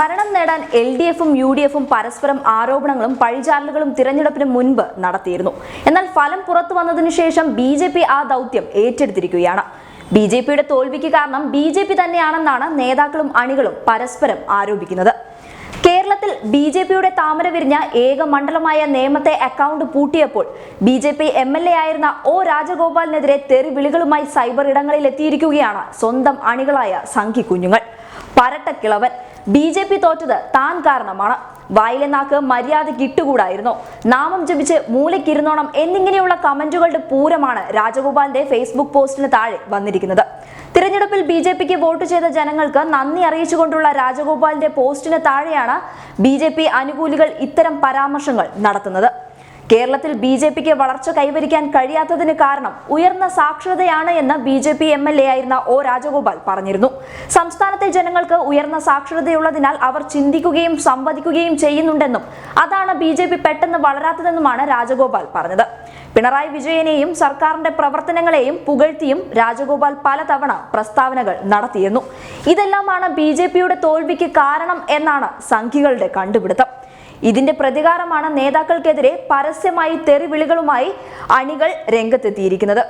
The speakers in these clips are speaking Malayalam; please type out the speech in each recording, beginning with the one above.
ഭരണം നേടാൻ എൽ ഡി എഫും യു ഡി എഫും പരസ്പരം ആരോപണങ്ങളും പഴിചാരലുകളും തിരഞ്ഞെടുപ്പിന് മുൻപ് നടത്തിയിരുന്നു. എന്നാൽ ഫലം പുറത്തു വന്നതിനു ശേഷം ബി ജെ പി ആ ദൗത്യം ഏറ്റെടുത്തിരിക്കുകയാണ്. ബി ജെ പിയുടെ തോൽവിക്ക് കാരണം ബി ജെ പി തന്നെയാണെന്നാണ് നേതാക്കളും അണികളും പരസ്പരം ആരോപിക്കുന്നത്. കേരളത്തിൽ ബി ജെ പിയുടെ താമര വിരിഞ്ഞ ഏക മണ്ഡലമായ നേമത്തെ account പൂട്ടിയപ്പോൾ B J P M L A ആയിരുന്ന ഒ രാജഗോപാലിനെതിരെ തെറിവിളികളുമായി സൈബർ ഇടങ്ങളിൽ എത്തിയിരിക്കുകയാണ് സ്വന്തം അണികളായ സംഘി കുഞ്ഞുങ്ങൾ പരട്ടക്കിളവൻ. ബി ജെ പി തോറ്റത് താൻ കാരണമാണ്. വായിലെ നാക്ക് മര്യാദയ്ക്ക് കിട്ടുകൂടായിരുന്നു നാമം ജപിച്ച് മൂലയ്ക്കിരുന്നോണം എന്നിങ്ങനെയുള്ള കമന്റുകളുടെ പൂരമാണ് രാജഗോപാലിന്റെ ഫേസ്ബുക്ക് പോസ്റ്റിന് താഴെ വന്നിരിക്കുന്നത്. തിരഞ്ഞെടുപ്പിൽ ബി ജെ പിക്ക് വോട്ട് ചെയ്ത ജനങ്ങൾക്ക് നന്ദി അറിയിച്ചുകൊണ്ടുള്ള രാജഗോപാലിന്റെ പോസ്റ്റിന് താഴെയാണ് ബി ജെ പി അനുകൂലികൾ ഇത്തരം പരാമർശങ്ങൾ നടത്തുന്നത്. കേരളത്തിൽ ബി ജെ പിക്ക് വളർച്ച കൈവരിക്കാൻ കഴിയാത്തതിന് കാരണം ഉയർന്ന സാക്ഷരതയാണ് എന്ന് B J P M L A ആയിരുന്ന ഒ രാജഗോപാൽ പറഞ്ഞിരുന്നു. സംസ്ഥാനത്തെ ജനങ്ങൾക്ക് ഉയർന്ന സാക്ഷരതയുള്ളതിനാൽ അവർ ചിന്തിക്കുകയും സംവദിക്കുകയും ചെയ്യുന്നുണ്ടെന്നും അതാണ് ബി ജെ പി പെട്ടെന്ന് വളരാത്തതെന്നുമാണ് രാജഗോപാൽ പറഞ്ഞത്. പിണറായി വിജയനെയും സർക്കാരിന്റെ പ്രവർത്തനങ്ങളെയും പുകഴ്ത്തിയും രാജഗോപാൽ പലതവണ പ്രസ്താവനകൾ നടത്തിയിരുന്നു. ഇതെല്ലാമാണ് ബി തോൽവിക്ക് കാരണം എന്നാണ് സംഘികളുടെ കണ്ടുപിടുത്തം. ഇതിന്റെ പ്രതികാരമാണ് നേതാക്കൾക്കെതിരെ പരസ്യമായി തെറിവിളികളുമായി അണികൾ രംഗത്തെത്തിയിരിക്കുന്നത്.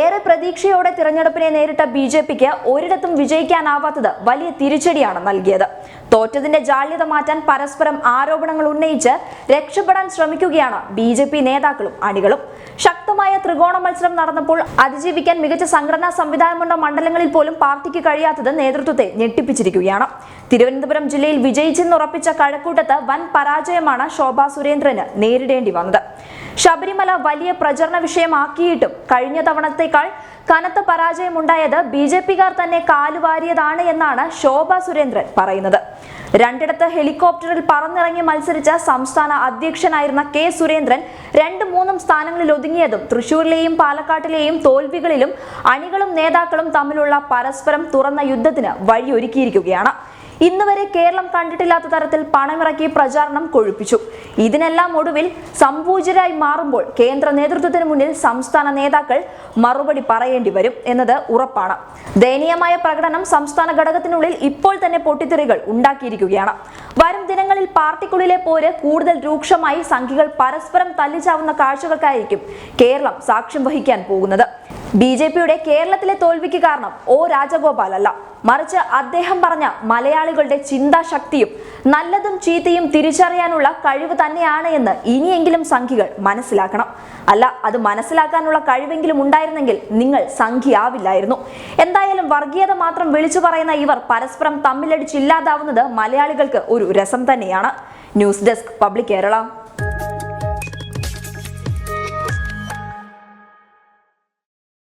ഏറെ പ്രതീക്ഷയോടെ തിരഞ്ഞെടുപ്പിനെ നേരിട്ട ബി ജെ പിക്ക് ഒരിടത്തും വിജയിക്കാനാവാത്തത് വലിയ തിരിച്ചടിയാണ് നൽകിയത്. തോറ്റതിന്റെ ജാള്യത മാറ്റാൻ പരസ്പരം ആരോപണങ്ങൾ ഉന്നയിച്ച് രക്ഷപ്പെടാൻ ശ്രമിക്കുകയാണ് ബി നേതാക്കളും അണികളും. ശക്തമായ ത്രികോണ മത്സരം നടന്നപ്പോൾ അതിജീവിക്കാൻ മികച്ച സംഘടനാ സംവിധാനമുള്ള മണ്ഡലങ്ങളിൽ പോലും പാർട്ടിക്ക് കഴിയാത്തത് നേതൃത്വത്തെ ഞെട്ടിപ്പിച്ചിരിക്കുകയാണ്. തിരുവനന്തപുരം ജില്ലയിൽ വിജയിച്ചെന്നുറപ്പിച്ച കഴക്കൂട്ടത്ത് വൻ പരാജയമാണ് ശോഭാ സുരേന്ദ്രന് നേരിടേണ്ടി വന്നത്. ശബരിമല വലിയ പ്രചരണ വിഷയമാക്കിയിട്ടും കഴിഞ്ഞ തവണത്തേക്കാൾ കനത്ത പരാജയമുണ്ടായത് ബി ജെ പിക്കാർ തന്നെ കാലുവാരിയതാണ് എന്നാണ് ശോഭാ സുരേന്ദ്രൻ പറയുന്നത്. രണ്ടിടത്ത് ഹെലികോപ്റ്ററിൽ പറന്നിറങ്ങി മത്സരിച്ച സംസ്ഥാന അധ്യക്ഷനായിരുന്ന കെ സുരേന്ദ്രൻ രണ്ട് മൂന്നും സ്ഥാനങ്ങളിൽ ഒതുങ്ങിയതും തൃശൂരിലെയും പാലക്കാട്ടിലെയും തോൽവികളിലും അണികളും നേതാക്കളും തമ്മിലുള്ള പരസ്പരം തുറന്ന യുദ്ധത്തിന് വഴിയൊരുക്കിയിരിക്കുകയാണ്. ഇന്നുവരെ കേരളം കണ്ടിട്ടില്ലാത്ത തരത്തിൽ പണമിറക്കി പ്രചാരണം കൊഴുപ്പിച്ചു. ഇതിനെല്ലാം ഒടുവിൽ സംപൂജരായി മാറുമ്പോൾ കേന്ദ്ര നേതൃത്വത്തിന് മുന്നിൽ സംസ്ഥാന നേതാക്കൾ മറുപടി പറയേണ്ടി വരും എന്നത് ഉറപ്പാണ്. ദയനീയമായ പ്രകടനം സംസ്ഥാന ഘടകത്തിനുള്ളിൽ ഇപ്പോൾ തന്നെ പൊട്ടിത്തെറികൾ ഉണ്ടാക്കിയിരിക്കുകയാണ്. വരും ദിനങ്ങളിൽ പാർട്ടിക്കുള്ളിലെ പോര് കൂടുതൽ രൂക്ഷമായി സംഖ്യകൾ പരസ്പരം തല്ലിച്ചാവുന്ന കാഴ്ചകൾക്കായിരിക്കും കേരളം സാക്ഷ്യം വഹിക്കാൻ പോകുന്നത്. ബി ജെ പിയുടെ കേരളത്തിലെ തോൽവിക്ക് കാരണം ഒ രാജഗോപാൽ അല്ല മറിച്ച് അദ്ദേഹം പറഞ്ഞ മലയാളികളുടെ ചിന്താശക്തിയും നല്ലതും ചീത്തയും തിരിച്ചറിയാനുള്ള കഴിവ് തന്നെയാണ് എന്ന് ഇനിയെങ്കിലും സംഖ്യകൾ മനസ്സിലാക്കണം. അല്ല അത് മനസ്സിലാക്കാനുള്ള കഴിവെങ്കിലും ഉണ്ടായിരുന്നെങ്കിൽ നിങ്ങൾ സംഖ്യയാവില്ലായിരുന്നു എന്തായാലും വർഗീയത മാത്രം വിളിച്ചു പറയുന്ന ഇവർ പരസ്പരം തമ്മിലടിച്ചില്ലാതാവുന്നത് മലയാളികൾക്ക് ഒരു രസം തന്നെയാണ്. News desk public Kerala.